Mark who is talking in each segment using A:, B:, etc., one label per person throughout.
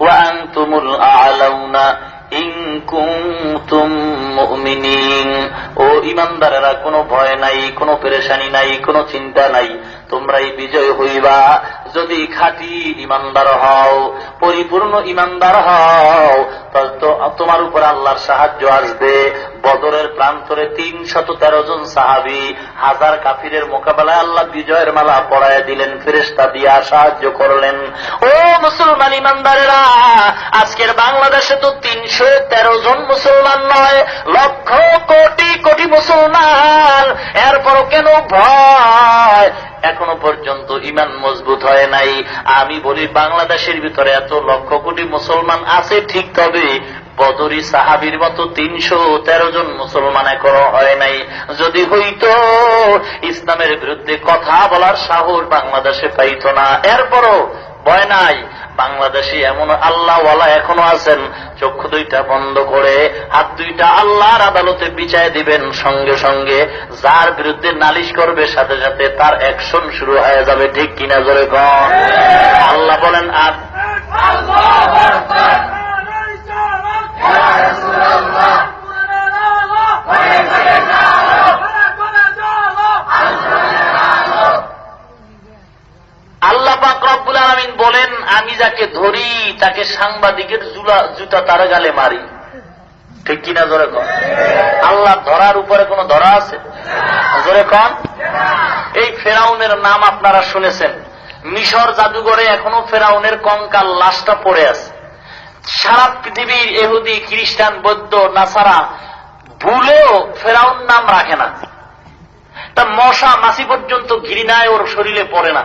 A: وأنتم الأعلون in কুনতুম মুমিনিন ও ইমানদারেরা কোনো ভয় নাই কোনো পেরেশানি নাই কোনো চিন্তা নাই তোমরাই বিজয় হইবা যদি খাঁটি ইমানদার হও পরিপূর্ণ ইমানদার হও তাহলে তো তোমার উপর আল্লাহর সাহায্য আসবে বদরের প্রান্তরে তিন শত তেরো জন সাহাবি হাজার কাফিরের মোকাবেলায় আল্লাহ বিজয়ের মালা পড়ায় দিলেন ফেরেস্তা দিয়া সাহায্য করলেন। ও মুসলমান ইমানদারেরা, আজকের বাংলাদেশে তো তিনশো তেরো জন মুসলমান নয়, লক্ষ কোটি কোটি মুসলমান। এরপরও কেন ভয়? এখনও পর্যন্ত ইমান মজবুত হয় নাই। আমি বলি, বাংলাদেশের ভিতরে এত লক্ষ কোটি মুসলমান আছে, ঠিক তবে বদরি সাহাবির মতো তিনশো তেরো জন মুসলমান এখনও হয় নাই। যদি হইতো, ইসলামের বিরুদ্ধে কথা বলার সাহস বাংলাদেশে পাইত না। এরপরও ভয় নাই, বাংলাদেশে এমন আল্লাহওয়ালা এখনও আছেন চক্ষু দুইটা বন্ধ করে হাত দুইটা আল্লাহর আদালতে বিচায় দিবেন, সঙ্গে সঙ্গে যার বিরুদ্ধে নালিশ করবে, সাথে সাথে তার অ্যাকশন শুরু হয়ে যাবে, ঠিক কিনা জোরে কন? আল্লাহ বলেন আর আল্লাহ ধরি, তাকে সাংবাদিকের জুতা তার গালে মারি। ঠিক কিনা জোরে কন? আল্লাহ ধরার উপরে কোন ধরা আছে? জোরে কন? এই ফেরাউনের নাম আপনারা শুনেছেন। মিশর জাদুঘরে এখনও ফেরাউনের কঙ্কাল লাশটা পড়ে আছে। সারা পৃথিবীর এহুদি, খ্রিস্টান, বৌদ্ধ, নাসারা ভুলেও ফেরাউন নাম রাখে না। তা মশা মাসি পর্যন্ত ঘৃণায় ওর শরীরে পড়ে না।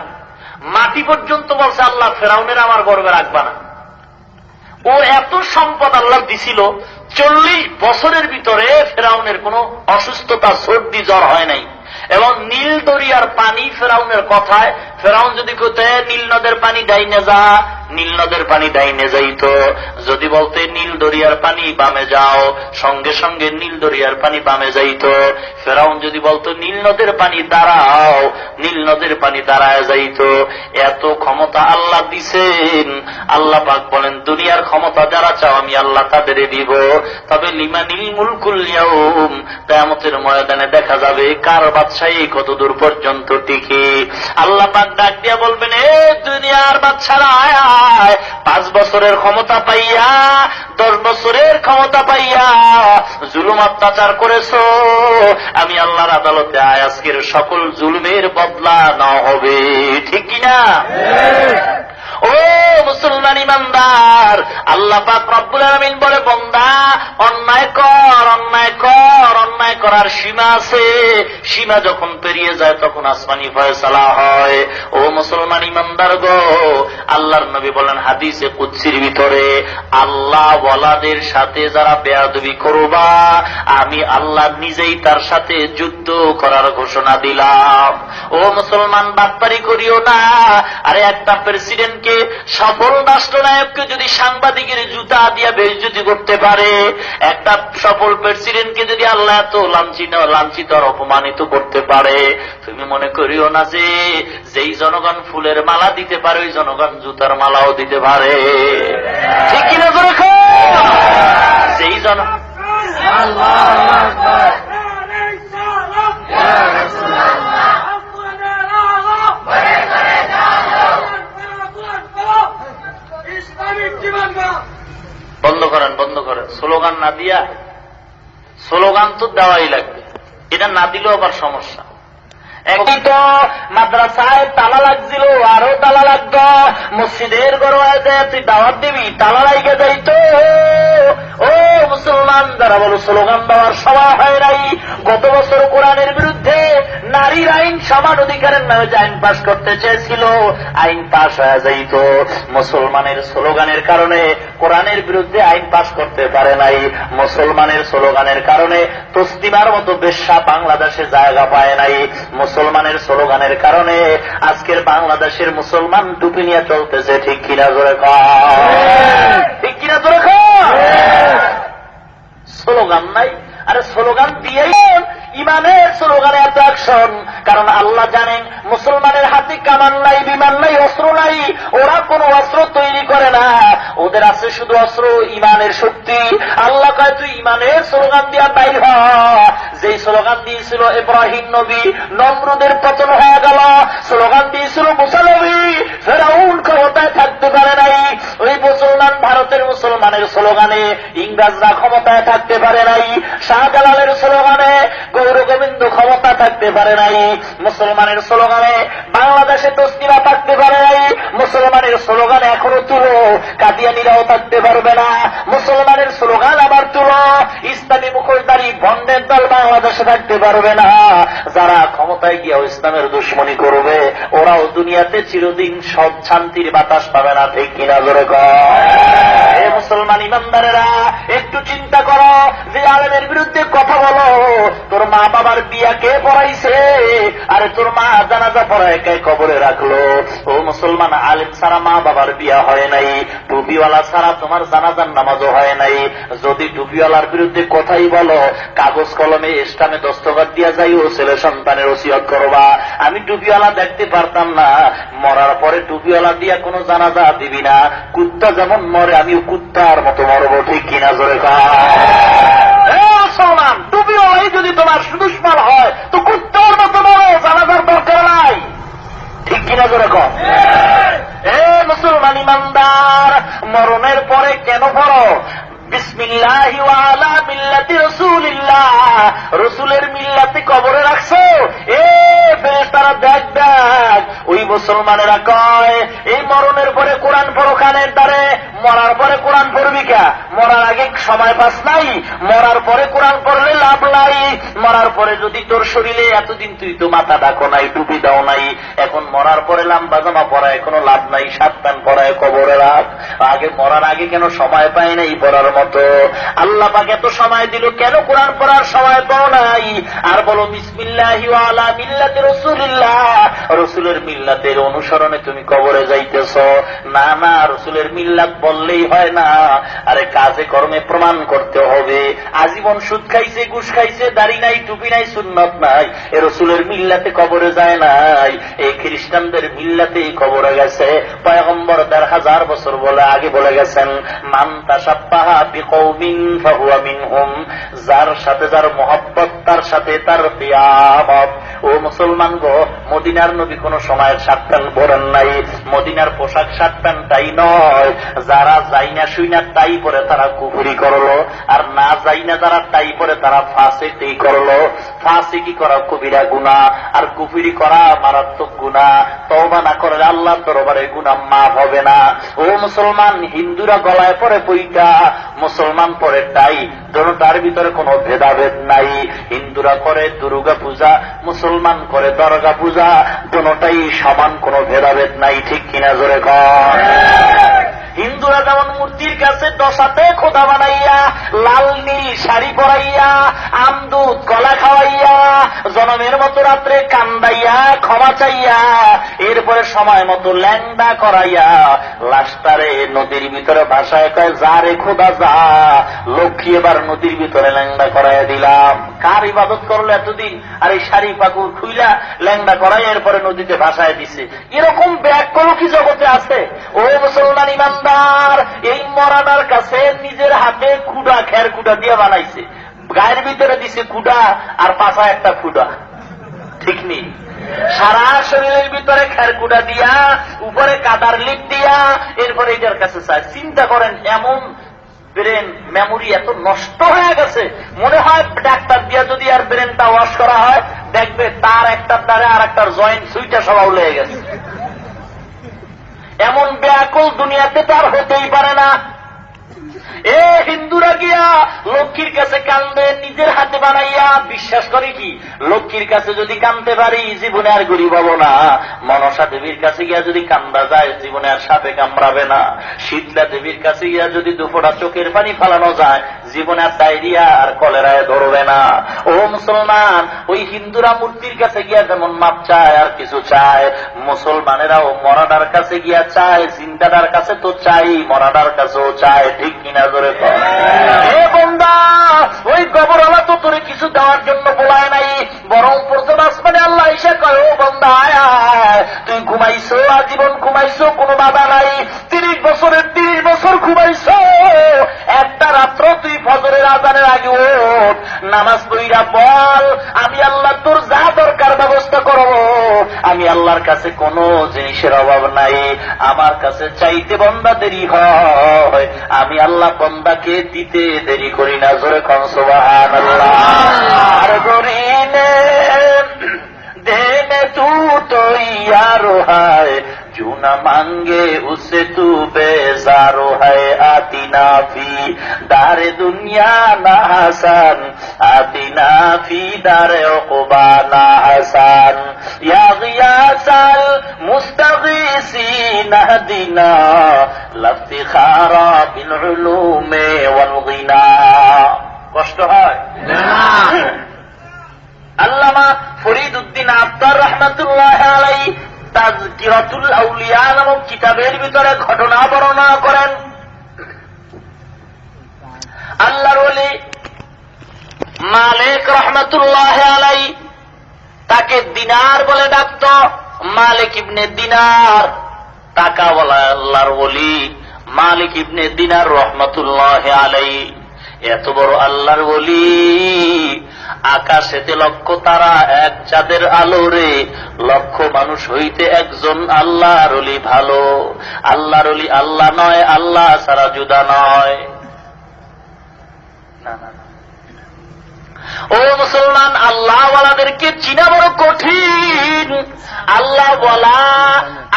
A: মাটি পর্যন্ত বলছে, আল্লাহ, ফেরাউনের আমার গর্বে রাখবা না। ও এত সম্পদ আল্লাহ দিছিল, চল্লিশ বছরের ভিতরে ফেরাউনের কোন অসুস্থতা, সর্দি, জ্বর হয় নাই। এবং নীল দরিয়ার পানি ফেরাউনের কথায়, ফেরাউন যদি কোথায় নীল নদের পানি ডাইনে যা নীল নদের পানি ডাইনে যাইত যদি বলতে নীল দরিয়ার পানি বামে যাও, সঙ্গে সঙ্গে নীল দরিয়ার পানি বামে যাইত। ফেরাউন যদি বলতো নীল নদের পানি দাঁড়াও নীল নদের পানি দাঁড়ায় যাইত। এত ক্ষমতা আল্লাহ দিছেন। আল্লাহ পাক বলেন, দুনিয়ার ক্ষমতা যারা চাও, আমি আল্লাহ তাদের দিব। তবে লিমা নীল মুলকুল কেয়ামতের ময়দানে দেখা যাবে কার বাদশাহী কত দূর পর্যন্ত টিকে। আল্লাহ পাক ডাক দিয়া বলবেন, এ দুনিয়ার বাদশারা আয় আয় পাঁচ বছরের ক্ষমতা পাইয়া, দশ বছরের ক্ষমতা পাইয়া জুলুম অত্যাচার করেছ। আমি আল্লাহর আদালতে আজকের সকল জুলুমের বদলা না হবে। ঠিক কিনা? ও মুসলমান ইমানদার, আল্লাহ পাক রব্বুল আলমিন বলে, বন্দা, অন্যায় কর অন্যায় কর, অন্যায় করার সীমা আছে। সীমা যখন পেরিয়ে যায়, তখন আসমানি ফয়সালা হয়। ও মুসলমান ইমানদার গো, আল্লাহর নবী বলেন হাদিসে কুচ্ছির ভিতরে, আল্লাহ ওয়ালাদের সাথে যারা বেয়াদবি করবা, আমি আল্লাহ নিজেই তার সাথে যুদ্ধ করার ঘোষণা দিলাম। ও মুসলমান, বাটপারি করিও না। আরে একটা প্রেসিডেন্টকে সফল রাষ্ট্রনায়ককে যদি সাংবাদিকের জুতা দিয়া বেজুতি করতে পারে একটা সফল প্রেসিডেন্টকে যদি আল্লাহ এত লাঞ্ছিত লাঞ্ছিত আর অপমানিত করতে পারে তুমি মনে করিও না যে যেই জনগণ ফুলের মালা দিতে পারে ওই জনগণ জুতার মালাও দিতে পারে। ঠিক কিনা করে যেই জন বন্ধ করেন বন্ধ করেন। স্লোগান না দিয়া, স্লোগান তো দেওয়াই লাগবে। এটা না দিলেও আবার সমস্যা। একই তো মাদ্রাসায় তালা লাগছিল, আরও তালা লাগতো। মসজিদের গড়ায় তুই দাওয়াত দিবি, তালা লাইগে যাইতো ও মুসলমান, যারা বলো স্লোগান দেওয়ার সময় হয় নাই, গত বছর কোরআনের বিরুদ্ধে নারীর আইন সমান অধিকারের নামে যে আইন পাশ করতে চেয়েছিল, আইন পাশ হয়ে যাইত। মুসলমানের স্লোগানের কারণে কোরআনের বিরুদ্ধে আইন পাশ করতে পারে নাই। মুসলমানের স্লোগানের কারণে তসলিমার মতো বেশ্যা বাংলাদেশে জায়গা পায় নাই। মুসলমানের স্লোগানের কারণে আজকের বাংলাদেশের মুসলমান টুপি নিয়ে চলতেছে, ঠিক কিনা জোরে ঠিক কিনা জোরে স্লোগান নাই, আরে স্লোগান দিয়েই ইমানের স্লোগানে এত অ্যাকশন কারণ আল্লাহ জানেন, মুসলমানের হাতে কামান নাই, বিমান নাই, অস্ত্র নাই, ওরা কোনো অস্ত্র তৈরি করে না। ওদের আছে শুধু অস্ত্র, ইমানের শক্তি। আল্লাহ কয়, তুই ইমানের স্লোগান দিয়া বাইর হ। যেই স্লোগান দিয়েছিল ইব্রাহিম নবী নমরুদের পতন হয়ে গেল। স্লোগান দিয়েছিল মুসা নবী। ফেরাউন ক্ষমতায় থাকতে পারে নাই। ওই মুসলমান ভারতের মুসলমানের স্লোগানে, ইংরাজরা ক্ষমতায় থাকতে পারে নাই। শাহজালালের স্লোগানে গৌর গোবিন্দ ক্ষমতা থাকতে পারে নাই। মুসলমানের স্লোগানে বাংলাদেশে তসলিমা থাকতে পারে নাই, মুসলমানের স্লোগান এখনও তুলো, কাদিয়ানিরাও থাকতে পারবে না, মুসলমানের স্লোগান আবার তুলো, ইসলামী মুখোশদারি বন্ডের দল বাংলাদেশে থাকতে পারবে না, যারা ক্ষমতায় গিয়েও ইসলামের দুশ্মনী করবে, ওরাও দুনিয়াতে চিরদিন সব শান্তির বাতাস পাবে না, ঠিক কিনা জোরে হে মুসলমান ইমানদারেরা, একটু চিন্তা করো যে আলেমের বিরুদ্ধে কথা বলো। তোর মা বাবার বিয়া কে পড়াইছে? আরে তোর মা জানাজা পড়ায় কে কবরে রাখল? ও মুসলমান, আলেম ছাড়া মা বাবার বিয়া হয় নাই। টুপিওয়ালা ছাড়া তোমার জানাজার নামাজও হয় নাই। যদি টুপিওয়ালার বিরুদ্ধে কথাই বলো, কাগজ কলমে ইসলামে দস্তখত দিয়া যাই, ও ছেলে সন্তানের ওসিয়ত করবা। আমি টুপিওয়ালা দেখতে পারতাম না। মরার পরে টুপিওয়ালা দিয়া কোনো জানাজা দিবি না। কুত্তা যেমন মরে, আমিও কুত্তার মতো মরবো ঠিক কিনা জোরে যদি তোমার হয়, তো কুত্তার মতো মরো জানাজার দরকার নাই। ঠিক কিনা জোরে কম এ মুসলমান ইমানদার, মরণের পরে কেন পড়ো? বিসমিল্লাহি ওয়ালা মিল্লাতি রসুলিল্লাহ। রসুলের মিল্লাতে কবরে রাখছো? এ তারা দেখ দেখ। ওই মুসলমানেরা কয়, এই মরণের পরে কোরআন পড়ো কানের দ্বারে মরার পরে কোরআন পড়বি কা? মরার আগে সময় পাস নাই, মরার পরে কোরআন পড়লে লাভ নাই। মরার পরে যদি তোর শরীরে এতদিন তুই তো মাথা ডাকো নাই, টুপি দাও নাই, এখন মরার পরে লাম্বা জামা পরায় কোনো লাভ নাই সাত প্যান পরায় কবরে রাখ। আগে মরার আগে কেন সময় পায় নাই পড়ার মতো? আল্লাহ পাকে এত সময় দিল, কেন কোরআন পড়ার সময় পাও নাই? আর বলো, বিসমিল্লাহি আলা মিল্লাতে রসুলিল্লাহ। রসুলের মিল্লাতের অনুসরণে তুমি কবরে যাইতেছ। না না, রসুলের মিল্লাত বললেই হয় না। আরে কাজে কর্মে প্রমাণ করতে হবে। আজীবন সুদ খাইছে, ঘুষ খাইছে, দাড়ি নাই, টুপি নাই, সুন্নত নাই। এ রসুলের মিল্লাতে কবরে যায় নাই। এই খ্রিস্টানদের মিল্লাতেই কবরে গেছে। পয়গম্বর দেড় হাজার বছর বলে আগে বলে গেছেন মান্তা সাপ্পাহা বিকৌমিন ফাহুয়া মিনহুম। যার সাথে যার মহব্বত, তার সাথে তার কিয়ামত ও মুসলমান গো, মদিনার নবী কোন সময়ের প্যান্ট পরেন নাই। মদিনার পোশাক প্যান্ট তাই নয়। যারা যাই না শুই না তাই পরে তারা কুকুরি করল, আর না যাই না যারা তাই পরে তারা ফাঁসে তেই করল। ফাঁসে কি করা কবিরা গুণা আর কুফুরি করা মারাত্মক গুণা তওবা না করলে আল্লাহ দরবারে গুণা মাফ হবে না। ও মুসলমান, হিন্দুরা গলায় পরে বইটা মুসলমান পরে তাই। তার ভিতরে কোনো ভেদাভেদ নাই। হিন্দুরা করে দুর্গা পূজা, মুসলমান করে দরগা পূজা কোনোটাই সমান কোনো ভেদাভেদ নাই, ঠিক কিনা জোরে কর হিন্দুরা যেমন মূর্তির কাছে দশাতে খোদা বানাইয়া, লাল নীল শাড়ি পরাইয়া আমদুধ কলা খাওয়াইয়া, জনমের মতো রাত্রে কান্দাইয়া, ক্ষমা চাইয়া, এরপরে সময় মতো ল্যাংডা করাইয়া লাস্টারে নদীর ভিতরে ভাষায় কয়, যা রে খোদা, যা। লক্ষ্মী এবার নদীর ভিতরে ল্যাংডা করাইয়া দিলাম। কার ইবাদত করল এতদিন? আর এই শাড়ি পাকুর খুইলা ল্যাংডা করাই এরপরে নদীতে ভাষায় দিছে। এরকম ব্যাগ কোনো কি জগতে আছে। ও মুসলমান ইমানদার এই মরাদার কাছে নিজের হাতে কুডা খের কুডা দিয়ে বানাইছে। গায়ের ভিতরে দিছে কুডা আর পাশা একটা কুডা ঠিক নেই সারা শরীরের ভিতরে খেরকুটা দিয়া, উপরে কাদার লিপ দিয়া, এরপরে এটার কাছে চায়। চিন্তা করেন, এমন ব্রেন, মেমোরি এত নষ্ট হয়ে গেছে। মনে হয় ডাক্তার দিয়া যদি আর ব্রেনটা ওয়াশ করা হয়, দেখবে তার একটার দ্বারা আর একটার জয়েন্ট সুইটা সবাই লেগে গেছে। এমন ব্যাকুল দুনিয়াতে তার হতেই পারে না। এ হিন্দুরা গিয়া লক্ষ্মীর কাছে কান্দে, নিজের হাতে বানাইয়া, বিশ্বাস করে কি? লক্ষ্মীর কাছে যদি কান্দতে পারি, জীবনে আর গরিব হব না। মনসা দেবীর কাছে গিয়া যদি কান্দা যায়, জীবনে আর সাপে কামড়াবে না। শীতলা দেবীর কাছে গিয়া যদি দুফোটা চোখের পানি ফালানো যায়, জীবনে আর ডায়রিয়া আর কলেরায় ধরবে না। ও মুসলমান, ওই হিন্দুরা মূর্তির কাছে গিয়া যেমন মাপ চায়, আর কিছু চায়। মুসলমানেরাও মরাডার কাছে গিয়া চায়, জিন্দাদার কাছে তো চাই মরাডার কাছেও চায়, ঠিক কিনা করে তো কিছু দেওয়ার জন্য বলায় নাই, বরং প্রথম আসমানে আল্লাহ তুই ঘুমাইছো, আজীবন ঘুমাইছো, কোনো বাধা নাই। তিরিশ বছরের, তিরিশ বছর ঘুমাইছো। একটা রাত্র তুই ফজরের আজানের আগে নামাজ তৈরা বল, আমি আল্লাহ তোর যা আল্লাহর কাছে কোন জিনিসের অভাব নাই। আমার কাছে চাইতে বন্দা দেরি হয়। আমি আল্লাহ বন্দাকে দিতে দেরি করি না। জোরে কনসবাহান আল্লাহ আর গরিনে जो न मांगे उसे तू बेजारो है आती नाफी दारे दुनिया ना हसन आती नाफी दारे उकबा ना हसन या गयासल मुस्तगीसीन हदीना लफ्तिखारा बिलउलूम वलगिना কষ্ট হয় আল্লামা ফরিদ উদ্দিন আফতার রহমতুল্লাহ আলাই তাজকিরাতুল আউলিয়া নামক কিতাবের ভিতরে ঘটনা বর্ণনা করেন। আল্লাহর ওলি মালিক রহমতুল্লাহ আলাই তাকে দিনার বলে ডাকত। মালিক ইবনে দিনার টাকা বলা আল্লাহর ওলি মালিক ইবনে দিনার রহমতুল্লাহ আলাই এত বড় আল্লাহর বলি আকাশেতে লক্ষ তারা এক চাঁদের আলোরে লক্ষ মানুষ হইতে একজন আল্লাহর ভালো। আল্লাহর অলি আল্লাহ নয়, আল্লাহ সারা জুদা নয় না না না। ও মুসলমান, আল্লাহওয়ালাদেরকে চিনা বড় কঠিন। আল্লাহ বলা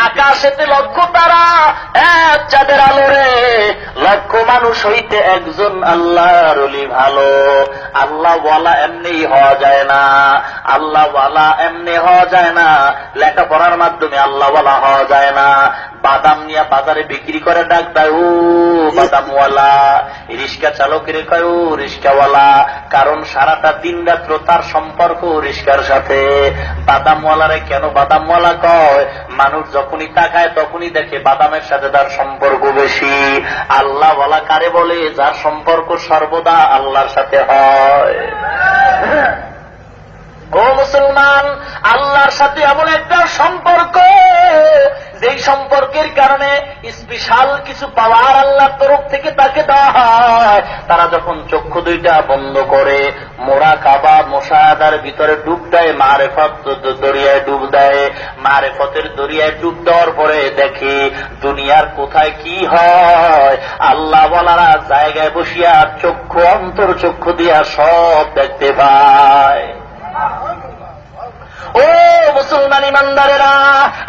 A: আকাশেতে লক্ষ তারা এক চাঁদের আলোরে লক্ষ মানুষ হইতে একজন আল্লাহর অলি ভালো। আল্লাহ বলা এমনি হওয়া যায় না। আল্লাহ বলা এমনি হওয়া যায় না। লেখাপড়ার মাধ্যমে আল্লাহ বলা হওয়া যায় না। বাদাম নিয়ে বাজারে বিক্রি করে ডাক দেয় ও বাদামওয়ালা, রিক্সা চালকের কয়, ও রিক্সাওয়ালা, কারণ সারাটা দিন রাত্র তার সম্পর্ক রিক্সার সাথে। বাদামওয়ালারে কেন বাদামওয়ালা কয়? মানুষ যখনই তাকায় তখনই দেখে বাদামের সাথে তার সম্পর্ক বেশি। আল্লাহ বলা কারে বলে? যার সম্পর্ক সর্বদা আল্লাহর সাথে হয়। ও মুসলমান, আল্লাহর সাথে এমন একটা সম্পর্ক, যেই সম্পর্কের কারণে স্পেশাল কিছু পাওয়ার আল্লাহর তরফ থেকে তাকে দেওয়া হয়। তারা যখন চক্ষু দুইটা বন্ধ করে, মোড়া কাবা, মোশাহাদার ভিতরে ডুব দেয়, মারেফত দরিয়ায় ডুব দেয়, মারেফতের দরিয়ায় ডুব দেওয়ার পরে দেখে দুনিয়ার কোথায় কি হয়। আল্লাহ বলারা জায়গায় বসিয়া চক্ষু, অন্তর চক্ষু দিয়া সব দেখতে পায়। Ah, ও মুসলমান ইমানদারেরা,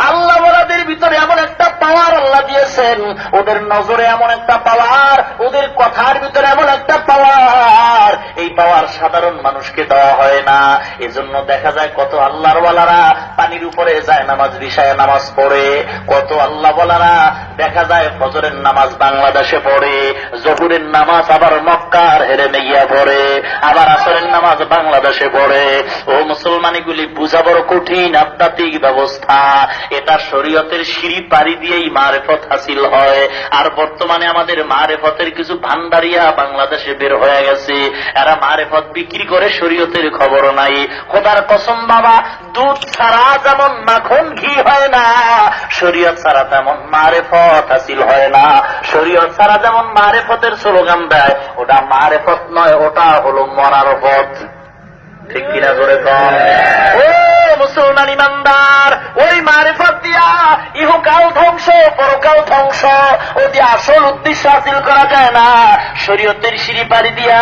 A: আল্লাহ ওরাদের ভিতরে এমন একটা পাওয়ার আল্লাহ দিয়েছেন। ওদের নজরে এমন একটা পাওয়ার ওদের কথার ভিতরে এমন একটা পাওয়ার এই পাওয়ার সাধারণ মানুষকে দেওয়া হয় না। এজন্য দেখা যায় কত আল্লাহর ওয়ালারা পানির উপরে যায় নামাজ বিষয়ে নামাজ পড়ে, কত আল্লাহ বলারা দেখা যায় ফজরের নামাজ বাংলাদেশে পড়ে, জহুরের নামাজ আবার মক্কার হেরে মেগিয়া পড়ে, আবার আসরের নামাজ বাংলাদেশে পড়ে। ও মুসলমানিগুলি বুঝা বড় কঠিন আধ্যাত্মিক ব্যবস্থা। এটা শরীয়তের সিঁড়ি পাড়ি দিয়েই মারেফত হাসিল হয়। আর বর্তমানে আমাদের মারেফতের কিছু ভান্ডারিয়া বাংলাদেশে বের হয়ে গেছে। এরা মারেফত বিক্রি করে শরীয়তের খবর নাই। খোদার কসম বাবা, দুধ ছাড়া যেমন মাখন ঘি হয় না, শরীয়ত ছাড়া তেমন মারেফত হাসিল হয় না। শরীয়ত ছাড়া যেমন মারেফতের স্লোগান দেয়, ওটা মারেফত নয়, ওটা হলো মরার পথ। ঠিক কিনা করে কম মুসলমান ইমানদার, ওই মারেফত দিয়া ইহকাল ধ্বংস, পরকাল ধ্বংস। ওটি আসল উদ্দেশ্য হাসিল করা যায় না, শরীয়তের সিঁড়ি পাড়ি দিয়া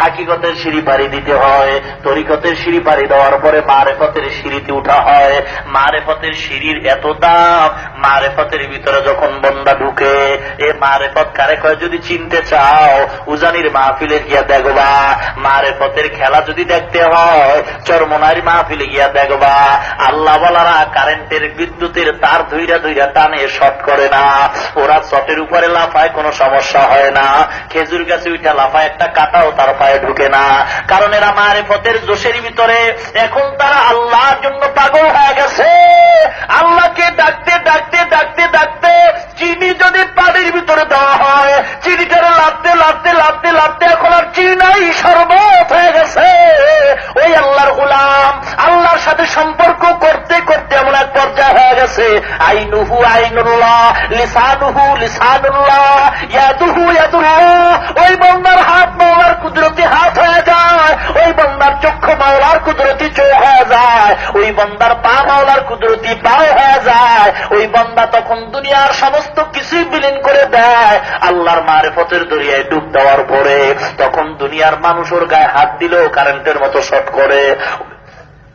A: হাকিকতের সিঁড়ি পাড়ি দিতে হয়। তরিকতের সিঁড়ি পাড়ি দেওয়ার পরে মারেফতের সিঁড়িতে উঠা হয়। মারেফতের সিঁড়ির এত দাম, মারেফতের ভিতরে যখন বন্দা ঢুকে, এ মারেফত কারে কয় যদি চিনতে চাও? উজানির মাহফিলে গিয়া দেখবা, মারেফতের খেলা যদি দেখতে হয়, চরমনার মাহফিলে গিয়া দেখবা। আল্লাহ বলারা কারেন্টের বিদ্যুতের তার ধুইরা ধুইরা টানে শর্ট করে না। ওরা চটের উপরে লাফায়, কোনো সমস্যা হয় না। খেজুর গাছে উঠে লাফায়, একটা কাটাও তার পায়ে ঢুকে না। কারণ এরা মারেফতের জোশের ভিতরে। এখন তারা আল্লাহর জন্য পাগল হয়ে গেছে। আল্লাহকে ডাকতে ডাকতে ডাকতে ডাকতে চিনি যদি পানির ভিতরে দেওয়া হয়, চিনিটারে লাভতে লাভতে লাভতে লাভতে এখন আর চিনাই সর্বত হয়ে গেছে। ওই আল্লাহর গুলাম, আল্লাহর সাথে সম্পর্ক করতে করতে এমন এক পর্যায়ে হয়ে গেছে। আইনুহু আইনুল্লাহ, লিসানুহু লিসানুল্লাহ, ইয়াদুহু ইয়াদুল্লাহ ওই বন্দার হাত মাওলার কুদরতি হাত হয়ে যায়, ওই বন্দার চক্ষু মাওলার কুদরতি চোখ হয়ে যায়, ওই বন্দার পা মাওলার কুদরতি পাও হয়ে যায়। ওই বন্দা তখন দুনিয়ার সমস্ত কিছুই বিলীন করে দেয়। আল্লাহর মারেফতের দরিয়ায় ডুব দেওয়ার পরে তখন দুনিয়ার মানুষের গায়ে হাত দিলেও কারেন্টের মতো শট করে।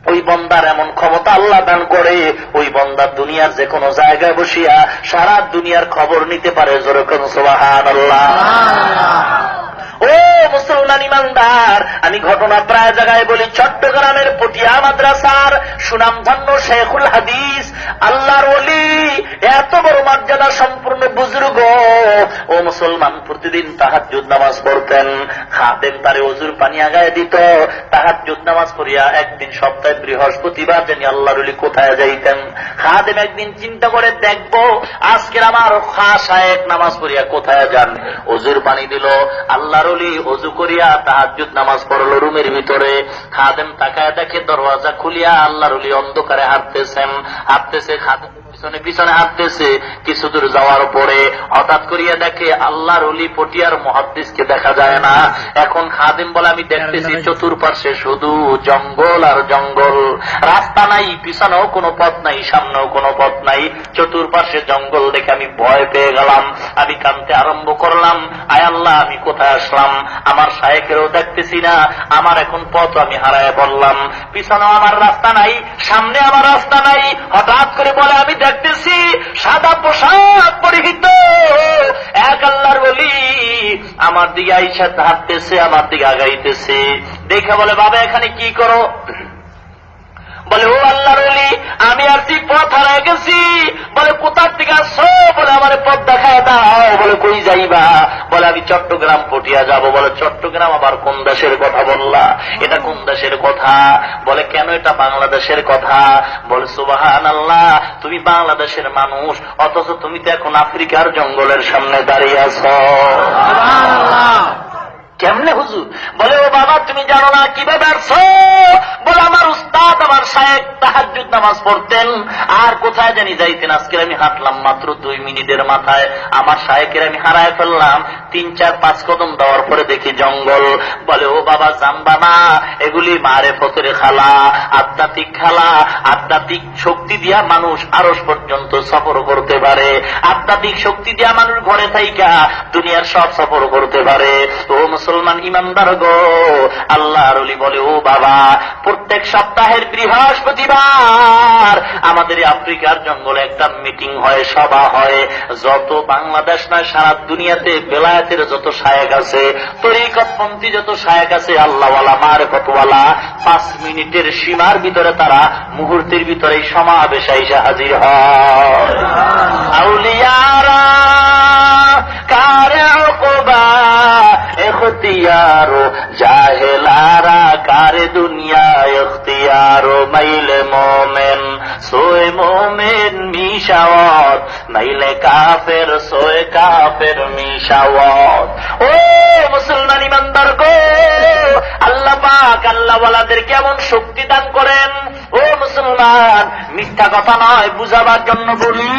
A: ওই বন্দার এমন ক্ষমতা আল্লাহ দান করে, ওই বন্দার দুনিয়ার যে কোনো জায়গায় বসিয়া সারা দুনিয়ার খবর নিতে পারে জোরকম সোবাহান আল্লাহ ও মুসলমান ইমানদার, আমি ঘটনা প্রায় জায়গায় বলি, চট্টগ্রামের পটিয়া মাদ্রাসার সুনামধন্য শেখুল হাদিস, আল্লাহর ওলি, এত বড় মর্যাদা সম্পূর্ণ বুজুর্গ। ও মুসলমান, প্রতিদিন তাহার নামাজ পড়তেন খাদেন তারে অজুর পানি আগায় দিত তাহার নামাজ পড়িয়া একদিন সপ্তাহে বৃহস্পতিবার জানি আল্লাহর ওলি কোথায় যাইতেন। খাদেম একদিন চিন্তা করে দেখব, আজকের আমার খাসায়েক নামাজ পড়িয়া কোথায় যান। অজুর পানি দিল, আল্লাহর অলি অজু করিয়া তাহাজুদ নামাজ পড়ল রুমের ভিতরে। খাদেম তাকায় দেখে দরওয়াজা খুলিয়া আল্লাহর অলি অন্ধকারে হাঁটতেছেন, হাঁটতেছে খাদেম পিছনে পিছনে হাঁটতেছে, কিছু দূর যাওয়ার পরে হঠাৎ করিয়া দেখে আল্লাহর অলি পটিয়ার মহাদ্দিসকে দেখা যায় না। এখন খাদিম বলে আমি দেখতেছি চতুর্পার্শ্বে শুধু জঙ্গল আর জঙ্গল। রাস্তা নাই, পিছনেও কোনো পথ নাই, সামনেও কোনো পথ নাই। চতুর্পার্শ্বে জঙ্গল দেখে আমি ভয় পেয়ে গেলাম। আমি কানতে আরম্ভ করলাম, আয় আল্লাহ, আমি কোথায় আসলাম? আমার সাহেকেরও দেখতেছি না, আমার এখন পথ আমি হারায় বললাম। পিছনেও আমার রাস্তা নাই সামনে আমার রাস্তা নাই। হঠাৎ করে বলে, আমি দেখতেছি সাদা পোশাক পরিহিত। এক আল্লাহর বলি, আমার দিকে আইসা হাঁটতেছে, আমার দিকে আগাইতেছে। দেখে বলে, বাবা, এখানে কি করো? বলে, ও আল্লাহর অলি আমি আর তুই পথ হারায় গেছি। বলে, কোথার দিকে আসছো? বলে, আমার পথ দেখায় দাও। বলে, কই যাইবা? বলে, আমি চট্টগ্রাম পটিয়া যাব। বলে, চট্টগ্রাম আবার কোন দেশের কথা বললা? এটা কোন দেশের কথা? বলে, কেন এটা বাংলাদেশের কথা? বলে সুবাহান আল্লাহ তুমি বাংলাদেশের মানুষ, অথচ তুমি তো এখন আফ্রিকার জঙ্গলের সামনে দাঁড়িয়ে আছো। কেমনে হুজুর? বলে, ও বাবা, তুমি জানো না কীভাবে আসছো? বলে, আমার উস্তাদ, আমার সাহেব তাহাজুদ নামাজ পড়তেন। আর কোথায় জানি যাইতেন? আজকে আমি হাঁটলাম মাত্র দুই মিনিটের মাথায়। আমার সাহেকের আমি হারায় ফেললাম। তিন, চার, পাঁচ কদম দেওয়ার পরে দেখি জঙ্গল। বলে, ও বাবা, জানবা না, এগুলি মারে ফতরে খালা, আধ্যাত্মিক খালা। আধ্যাত্মিক শক্তি দিয়া মানুষ আরস পর্যন্ত সফর করতে পারে। আধ্যাত্মিক শক্তি দিয়া মানুষ ঘরে থাইকা, দুনিয়ার সব সফর করতে পারে। ও মুসলমান ইমানদার গো। আল্লাহর বলে, ও বাবা, প্রত্যেক সপ্তাহের বৃহস্পতিবার আমাদের আফ্রিকার জঙ্গলে একটা মিটিং হয়, সভা হয়। যত বাংলাদেশ নয়, সারা দুনিয়াতে বেলায়েতের যত শায়ক আছে, তরিকতপন্থী যত শায়ক আছে, আল্লাহওয়ালা, মার কতওয়ালা পাঁচ মিনিটের সীমার ভিতরে তারা মুহূর্তের ভিতরে সমাবেশে হাজির হয়। আউলিয়ারা কারে ওকবা এখতিয়ারো জাহেলারা, কারে দুনিয়া এখতিয়ারো? মাইলে মোমেন, সোয়ে মোমেন মিশাওয়াত। মাইলে কাফের, সোয়ে কাফের মিশাওয়াত। ও মুসলমান ইমানদার গো আল্লাহ পাক আল্লাহওয়ালাদের কেমন শক্তি দান করেন ও মুসলমান, মিথ্যা কথা নয়, বুঝাবার জন্য বলি,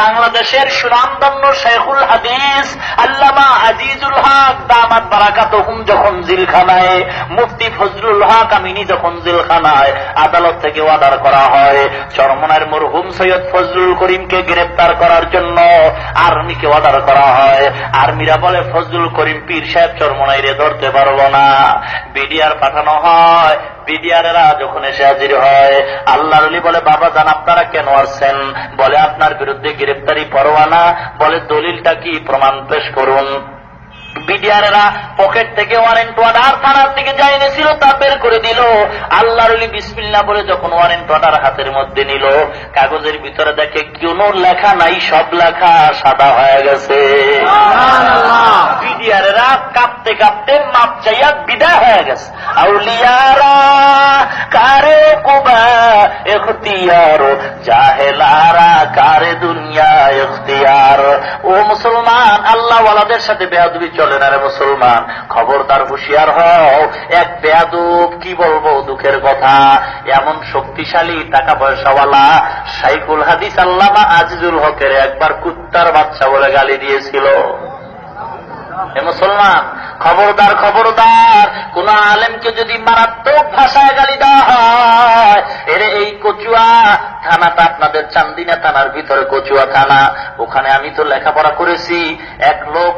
A: বাংলাদেশের সুনামদন্য শেখুল হাদিস আল্লামা আজিজুল হক দামাত বারাকাত হুম যখন জিলখানায়, মুফতি ফজলুল হক আমিনি যখন জিলখানায় আদালত থেকে অর্ডার করা হয়, চরমনার মরহুম সৈয়দ ফজলুল করিমকে গ্রেপ্তার করার জন্য আর্মিকে অর্ডার করা হয়। আর্মিরা বলে, ফজলুল করিম পীর সাহেব চরমনাইরে ধরতে পারব না। বিডিআর পাঠানো হয়, বিডিআরেরা যখন এসে হাজির হয় আল্লাহ রলি বলে বাবা জান আপনারা কেন আসছেন? বলে আপনার বিরুদ্ধে গ্রেপ্তারি পরোয়ানা। বলে দলিলটা কি? প্রমাণ পেশ করুন। বিডিআরেরা পকেট থেকে ওয়ারেন্ট অর্ডার থানার থেকে যাই এনেছিল তা বের করে দিল। আল্লাহ রলি বিসমিল্লা বলে যখন ওয়ারেন্ট অর্ডার হাতের মধ্যে নিল কাগজের ভিতরে দেখে কোনো লেখা নাই সব লেখা সাদা হয়ে গেছে। বিডিআরেরা কাঁপতে কাঁপতে মাপ চাইয়া বিদায় হয়ে গেছে। আউলিয়ারা, কারে কুবা এখতিয়ারো জাহেলারা, কারে দুনিয়া এখতিয়ার ও মুসলমান, আল্লাহ ওয়ালাদের সাথে বেয়াদবি চলে না রে মুসলমান। খবরদার, হুশিয়ার হও। এক বেয়াদুব, কি বলব দুঃখের কথা? এমন শক্তিশালী টাকা পয়সাওয়ালা সাইকুল হাদিস আল্লামা আজিজুল হকের একবার কুত্তার বাচ্চা বলে গালি দিয়েছিল। হে মুসলমান, খবরদার খবরদার, কোন আলেমকে যদি মারাত্মক ভাষায় গালি দেওয়া হয়, এরে এই কচুয়া থানাটা আপনাদের চান্দিনা থানার ভিতরে কচুয়া থানা ওখানে আমি তো লেখাপড়া করেছি, এক লোক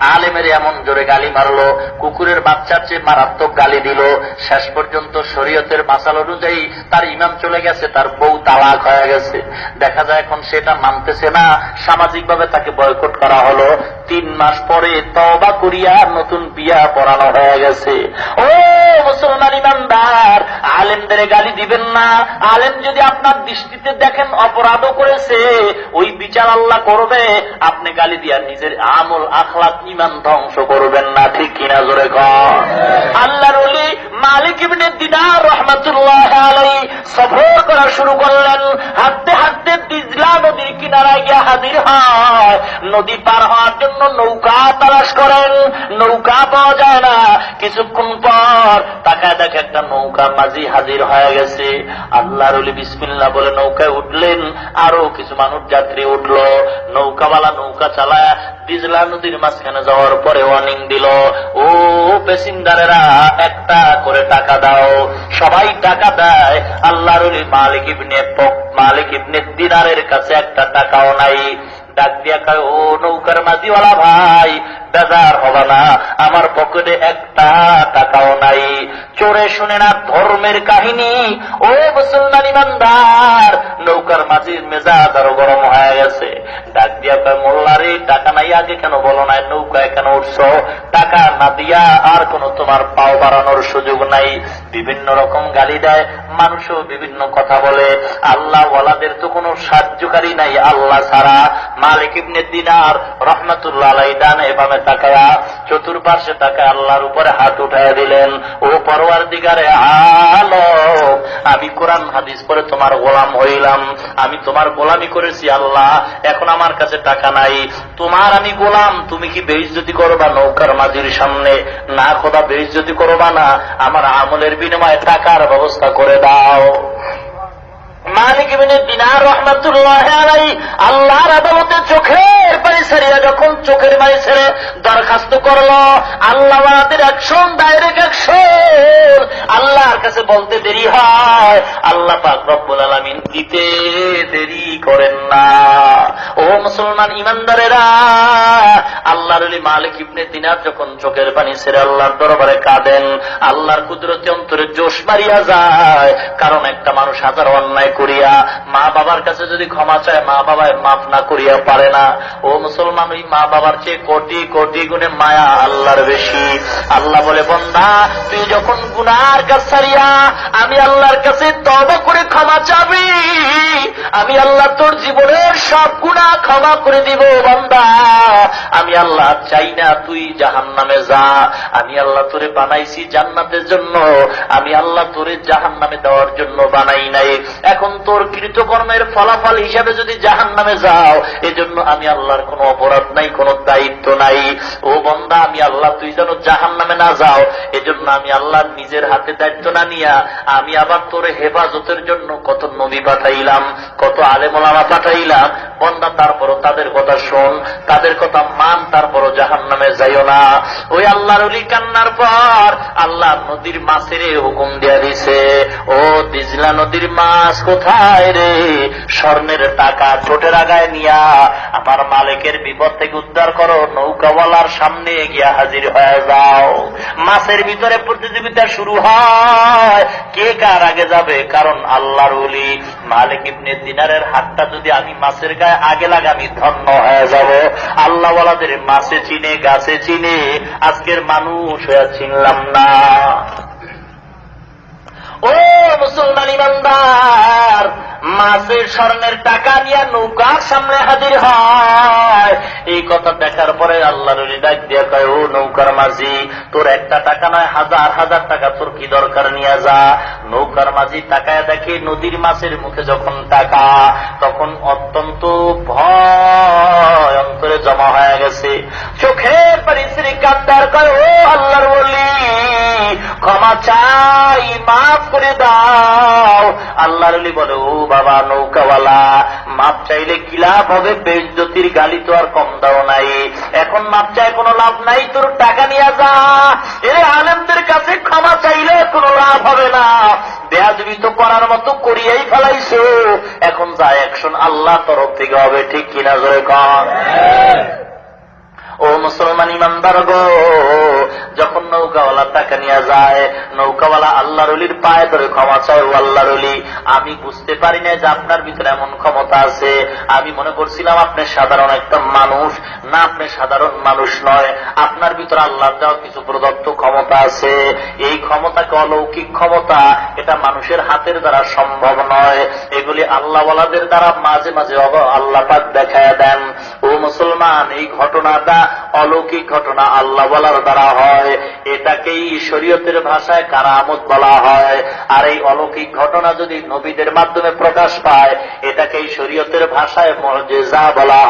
A: আলেমের এমন জোরে গালি মারলো, কুকুরের বাচ্চার চেয়ে মারাত্মক গালি দিল। শেষ পর্যন্ত শরীয়তের মাসাল অনুযায়ী তার ইমাম চলে গেছে, তার বউ তালাক হয়ে গেছে। দেখা যায় এখন সেটা মানতেছে না। সামাজিকভাবে তাকে বয়কট করা হলো। তিন মাস পরে তবা করিয়া নতুন বিয়া পড়ানো হয়ে গেছে। ও মুসলমান ইমানদার, আলেমদের গালি দিবেন না। আলেম যদি আপনার দৃষ্টিতে দেখেন অপরাধও করেছে, ওই বিচার আল্লাহ করবে। আপনি গালি দিয়া নিজের আমল আখলাক ইমান ধ্বংস করবেন না, ঠিক কিনা জোরে কর আল্লাহর মালিক ইবনে দিনার রহমাতুল্লাহ আলাই সফর করা শুরু করলেন। হাঁটতে হাঁটতে দিজলা নদীর কিনারায় গিয়ে হাজির হয়। নদী পার হওয়ার জন্য নৌকা তালাশ করেন। নৌকা পাওয়া যায় না। কিছুক্ষণ পর তাকায় দেখে একটা নৌকা মাঝি হাজির হয়ে গেছে। আল্লাহর ওলি বিসমিল্লাহ বলে নৌকায় উঠলেন। আরও কিছু মানুষ যাত্রী উঠল। নৌকাওয়ালা নৌকা চালায় দিজলা নদীর মাঝখানে যাওয়ার পরে ওয়ার্নিং দিল, ও প্যাসেঞ্জারেরা একটা করে টাকা দাও। সবাই টাকা দেয়। আল্লাহ রুলি মালিক ইবনে মালিক ইবনে দিনারের কাছে একটা টাকাও নাই। ডাক দিয়া ও নৌকার মাঝিওয়ালা ভাই বেজার হবে না। আমার পকেটে একটা টাকাও নাই। চোরে শুনে না ধর্মের কাহিনী। ও মুসলমান ইমানদার, নৌকার মাঝির মেজাজ আরও গরম হয়ে গেছে। ডাক দিয়া কয় মোল্লারে টাকা নাই, আগে কেন বলো নাই? নৌকায় কেন উঠছো? টাকা না দিয়া আর কোন তোমার পাও বাড়ানোর সুযোগ নাই। বিভিন্ন রকম গালি দেয়। মানুষও বিভিন্ন কথা বলে। আল্লাহ ওয়ালাদের তো কোনো সাহায্যকারী নাই, আল্লাহ ছাড়া। মালিক ইবনে দিনার রহমতুল্লাহ আলাই ডানে বামে তাকায়া চতুর্পাশে তাকায় আল্লাহর উপরে হাত উঠায় দিলেন, ও পরওয়ার দিগারে আলো, আমি কোরআন হাদিস পরে তোমার গোলাম হইলাম। আমি তোমার গোলামি করেছি, আল্লাহ, এখন আমার কাছে টাকা নাই। তোমার আমি গোলাম, তুমি কি বেইজ্জতি করবা নৌকার মাঝির সামনে? না খোদা বেইজ্জতি করবা না। আমার আমলের বিনিময়ে টাকার ব্যবস্থা করে দাও। মালিক ইবনে দিনার রহমাতুল্লাহ আলাই আল্লাহর আদালতে চোখের পানি ছাড়িয়া যখন চোখের পানি ছেড়ে দরখাস্ত করল, আল্লাহ আমাদের অ্যাকশন ডাইরেক্ট অ্যাকশন আল্লাহর কাছে বলতে দেরি হয়। আল্লাহ পাক রব্বুল আলামিন দিতে দেরি করেন না। ও মুসলমান ইমানদারেরা, আল্লাহর আলী মালিক ইবনে দিনার যখন চোখের পানি ছেড়ে আল্লাহর দরবারে কাঁদেন, আল্লাহর কুদরতি অন্তরে জোশ মারিয়া যায়, কারণ একটা মানুষ হাজার অন্যায় করিয়া মা বাবার কাছে যদি ক্ষমা চায়, মা বাবায় মাফ না করিয়া পারে না। ও মুসলমান, ওই মা বাবার চেয়ে কোটি কোটি গুণে মায়া আল্লাহর বেশি। আল্লাহ বলে, বন্দা, তুই যখন গুনার কাছ ছাড়িয়া আমি আল্লাহর কাছে তব করে ক্ষমা চাবি, আমি আল্লাহ তোর জীবনের সব গুণা ক্ষমা করে দিব, বন্দা। আমি আল্লাহ চাই না তুই জাহান নামে যা। আমি আল্লাহ তোরে বানাইছি জান্নাতের জন্য। আমি আল্লাহ তোরে জাহান নামে দেওয়ার জন্য বানাই নাই। এখন তোর কৃতকর্মের ফলাফল হিসাবে যদি জাহান নামে যাও, এজন্য আমি আল্লাহর কোনো অপরাধ নাই, কোনো দায়িত্ব নাই। ও বন্দা, আমি আল্লাহ, তুই যেন জাহান নামে না যাও, এজন্য আমি আল্লাহ নিজের হাতে দায়িত্ব না নিয়া, আমি আবার তোর হেফাজতের জন্য কত নবী পাঠাইলাম, কত আলেমলামা পাঠাইলাম বন্দা তারপরও তাদের কথা শোন, তাদের কথা মান, তারপরও জাহান নামে যাইও না। ওই আল্লাহর অলি কান্নার পর আল্লাহ নদীর মাছের হুকুম দিয়া দিছে, ও দিজলা নদীর মাছ কোথায় রে? স্বর্ণের টাকা ছোটের আগায় নিয়া আমার মালিকের বিপদ থেকে উদ্ধার করো, নৌকাওয়ালার সামনে গিয়া হাজির হয়ে যাও। মাছের ভিতরে প্রতিযোগিতা শুরু হয়। কে কার আগে যাবে? কারণ আল্লাহর উলি মালিক ইবনে দিনারের হাতটা যদি আমি মাছের গায়ে আগে লাগামি ধন্য হয়ে যাব। আল্লাহ বলাদের মাছে চিনে, গাছে চিনে, আজকের মানুষ হয়ে চিনলাম না। ও মুসলমান ইমানদার! মাছের স্বর্ণের টাকা নিয়ে নৌকার সামনে হাজির হয়। এই কথা দেখার পরে আল্লাহ রলি ডাক দিয়ে কয়, ও নৌকার মাঝি, তোর একটা টাকা নয়, হাজার হাজার টাকা তোর কি দরকার নিয়ে যা। নৌকার মাঝি টাকায় দেখে নদীর মাছের মুখে যখন টাকা, তখন অত্যন্ত ভয়, অন্তরে জমা হয়ে গেছে। চোখে পরিশ্রী কান্দার কয়, ও আল্লাহর বলি ক্ষমা চাই, মাফ করে দাও। আল্লাহর আলী বলে, ও বাবা নৌকাওয়ালা মাপ চাইলে কি লাভ হবে? বেজ্যোতির গালি তো আর কম দাও নাই। এখন মাপ চায় কোনো লাভ নাই, তোর টাকা নিয়ে যা। এ আলেমদের কাছে ক্ষমা চাইলে কোনো লাভ হবে না। বেয়াজবি তো করার মতো করিয়াই ফেলাইছো। এখন যা অ্যাকশন আল্লাহ তরফ থেকে হবে, ঠিক কিনা জয় কন? ও মুসলমান ইমানদার গো, যখন নৌকাওয়ালা টাকা নিয়ে যায়, নৌকাওয়ালা আল্লাহর অলির পায়ে ধরে ক্ষমা চায়, ও আল্লাহর অলি, আমি বুঝতে পারি না যে আপনার ভিতরে এমন ক্ষমতা আছে। আমি মনে করছিলাম আপনি সাধারণ একটা মানুষ, না আপনি সাধারণ মানুষ নয়, আপনার ভিতরে আল্লাহর দেওয়া কিছু প্রদত্ত ক্ষমতা আছে। এই ক্ষমতাকে অলৌকিক ক্ষমতা, এটা মানুষের হাতের দ্বারা সম্ভব নয়। এগুলি আল্লাহওয়ালাদের দ্বারা মাঝে মাঝে আল্লাহ পাক দেখায় দেন। ও মুসলমান, এই ঘটনাটা অলৌকিক ঘটনা আল্লাহ বলার দ্বারা হয়। এটাকেই শরীয়তের ভাষায় কারামত বলা হয়। আর এই অলৌকিক ঘটনা যদি নবীদের মাধ্যমে প্রকাশ পায়, এটাকেই শরীয়তের ভাষায় মর্যাদা বলা হয়।